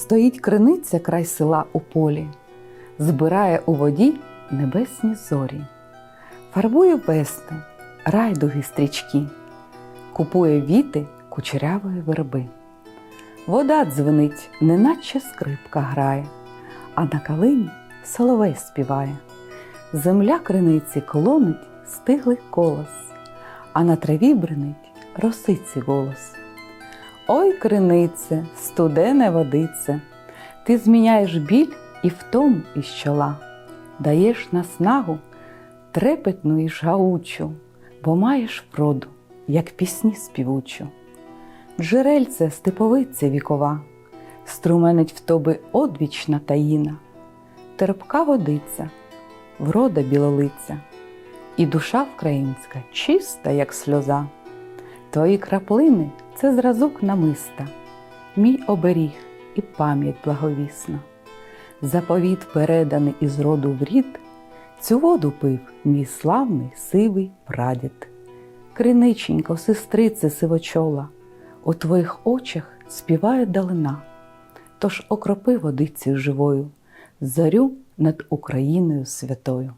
Стоїть криниця край села у полі, збирає у воді небесні зорі, фарбує вести, райдуги стрічки, купує віти кучерявої верби. Вода дзвенить, неначе скрипка грає, а на калині соловей співає. Земля криниці клонить стиглий колос, а на траві бренить росиці голос. Ой, кринице, студене водице, ти зміняєш біль і втому із чола, даєш наснагу трепетну і жгаучу, бо маєш вроду, як пісні співучу. Джерельце степовиця вікова, струменить в тобі одвічна таїна, терпка водиця, врода білолиця, і душа українська чиста, як сльоза. Твої краплини це зразок намиста, мій оберіг і пам'ять благовісна. Заповіт переданий із роду в рід, цю воду пив мій славний сивий прадід. Криниченько, сестрице сивочола, у твоїх очах співає далина, тож окропи водицею живою, зарю над Україною святою.